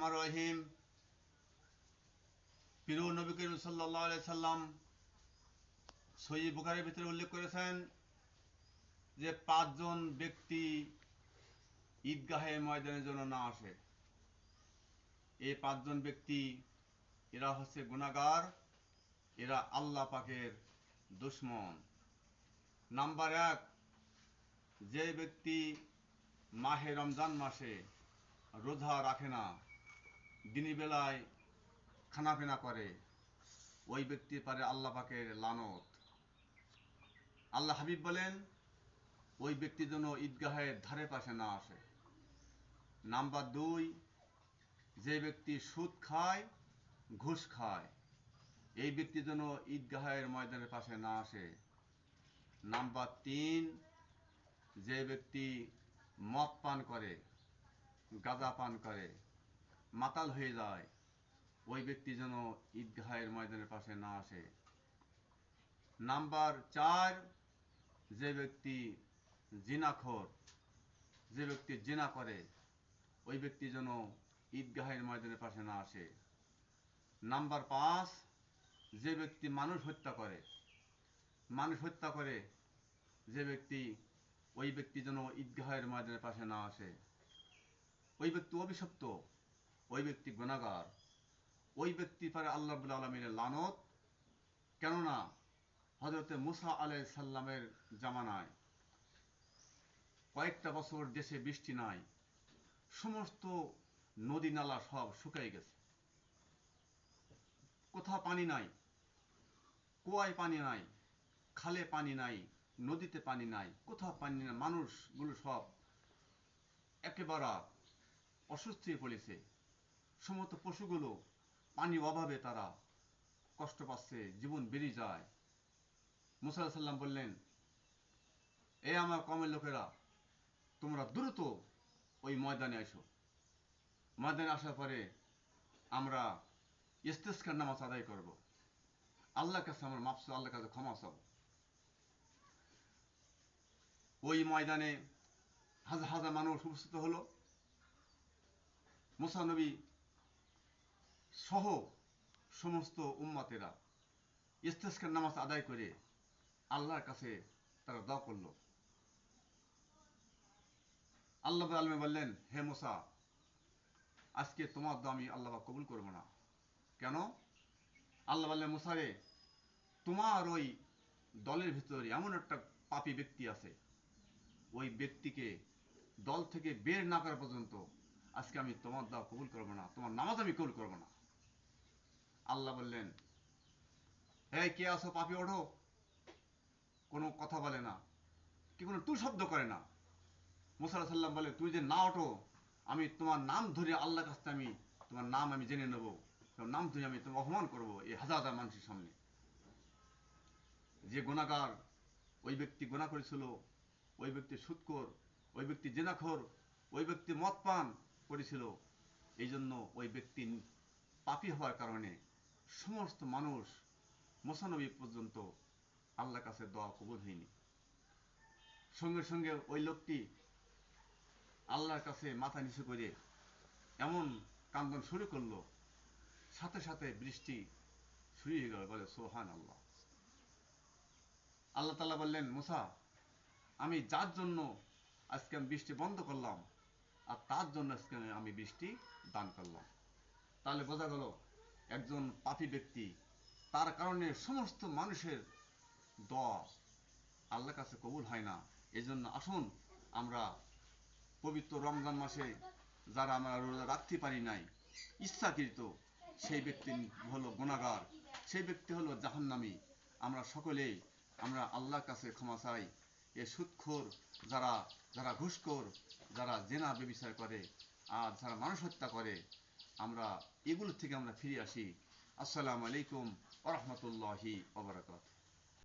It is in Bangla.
রহমান রহিম। পিরু নবী করিম সাল্লাহ সাল্লাম সই বুখারের ভিতরে উল্লেখ করেছেন যে পাঁচজন ব্যক্তি ঈদগাহে ময়দানের জন্য না আসে। এই পাঁচজন ব্যক্তি, এরা হচ্ছে গুণাগার এরা আল্লাহ পাকের দুশ্মন। নাম্বার এক, যে ব্যক্তি মাহে রমজান মাসে রোজা রাখে না দিনী বেলায় খানাপিনা করে, ওই ব্যক্তি পারে আল্লাহ পাকের লানত। আল্লাহ হাবিব বলেন, ওই ব্যক্তি যেন ঈদগাহের ধারে পাশে না আসে। নাম্বার দুই, যে ব্যক্তি সুদ খায়, ঘুষ খায়, এই ব্যক্তি যেন ঈদগাহের ময়দানের পাশে না আসে। নাম্বার তিন, যে ব্যক্তি মদ পান করে, গাঁজা পান করে মাতাল হয়ে যায়। ওই ব্যক্তি যেন ঈদগাহের ময়দানের পাশে না আসে। নাম্বার চার, যে ব্যক্তি জিনাখোর, যে ব্যক্তি জিনা করে, ওই ব্যক্তি যেন ঈদগাহের ময়দানের পাশে না আসে। নাম্বার পাঁচ, যে ব্যক্তি মানুষ হত্যা করে, মানুষ হত্যা করে, যে ব্যক্তি, ওই ব্যক্তি যেন ঈদগাহের ময়দানের পাশে না আসে। ওই ব্যক্তি অভিশপ্ত ওই ব্যক্তি গুণাগার ওই ব্যক্তি পারে আল্লাহ আলমিনের লানত। কেননা হজরতে মুসা আলাই সাল্লামের জামানায় কয়েকটা বছর দেশে বৃষ্টি নাই, সমস্ত নদী নালা সব শুকাই গেছে। কোথাও পানি নাই, কুয়ায় পানি নাই, খালে পানি নাই, নদীতে পানি নাই, কোথাও পানি নাই, মানুষগুলো সব একেবারে অসুস্থ হয়ে পড়েছে। সমস্ত পশুগুলো পানি অভাবে তারা কষ্ট পাচ্ছে, জীবন বেরিয়ে যায়। মুসা সাল্লাম বললেন, এ আমার কমের লোকেরা, তোমরা দ্রুত ওই ময়দানে এসো। ময়দানে আসার পরে আমরা ইস্তেস্কার নামাজ আদায় করব। আল্লাহর কাছে আমার মাপস আল্লাহর কাছে ক্ষমা চাব ওই ময়দানে হাজার হাজার মানুষ উপস্থিত হলো। মুসানবী সহ সমস্ত উম্মাতেরা ইস্তেস্কার নামাজ আদায় করে আল্লাহর কাছে তারা দোয়া করল। আল্লাহ আলমে বললেন, হে মোসা, আজকে তোমার দোয়া আমি আল্লাহ কবুল করব না। কেন? আল্লাহ বললেন মোসারে তোমার ওই দলের ভিতরে এমন একটা পাপি ব্যক্তি আছে। ওই ব্যক্তিকে দল থেকে বের না করা পর্যন্ত আজকে আমি তোমার দোয়া কবুল করব না, তোমার নামাজ আমি কবুল করব না। আল্লাহ বললেন হ্যাঁ কে আসো পাপি ওঠো? কোনো কথা বলে না। কি কোনো টু শব্দ করে না। মুসা সাল্লাম বলে তুই যে না ওঠো, আমি তোমার নাম ধরে আল্লাহ কাছে আমি তোমার নাম আমি জেনে নেব। তোমার নাম ধরে আমি তোমার অপমান করব এই হাজার হাজার মানুষের সামনে। যে গুণাগার ওই ব্যক্তি গুণা করেছিল, ওই ব্যক্তি সুৎকর ওই ব্যক্তি জেনাখর, ওই ব্যক্তি মদ পান করেছিল এই জন্য ওই ব্যক্তি পাপি হওয়ার কারণে সমস্ত মানুষ মোসানবী পর্যন্ত আল্লাহর কাছে দোয়া কবুল হয়নি। সঙ্গে সঙ্গে ওই লোকটি আল্লাহর কাছে মাথা নিচু করে এমন কান্দন শুরু করল, সাথে সাথে বৃষ্টি শুরু হয়ে গেল, বলে সোহান আল্লাহ আল্লাহ তালা বললেন, মুসা, আমি যার জন্য আজকে আমি বৃষ্টি বন্ধ করলাম, আর তার জন্য আজকে আমি বৃষ্টি দান করলাম। তাহলে বোঝা গেল একজন পাপী ব্যক্তি, তার কারণে সমস্ত মানুষের দোয়া আল্লাহর কাছে কবুল হয় না। এই জন্য আসুন আমরা পবিত্র রমজান মাসে যারা আমরা রোজা রাখতে পারি নাই, ইচ্ছাকৃত সেই ব্যক্তি হলো গুণাগার সেই ব্যক্তি হলো জাহান্নামী। আমরা সকলেই আমরা আল্লাহর কাছে ক্ষমা চাই। এ সুৎখোর যারা যারা ঘুষখোর, যারা জেনা, ব্যবচার করে, আর যারা মানুষ হত্যা করে আমরা এগুলোর থেকে আমরা ফিরে আসি। আসসালামু আলাইকুম ওরহমতুল্লাহি ওবরাকাত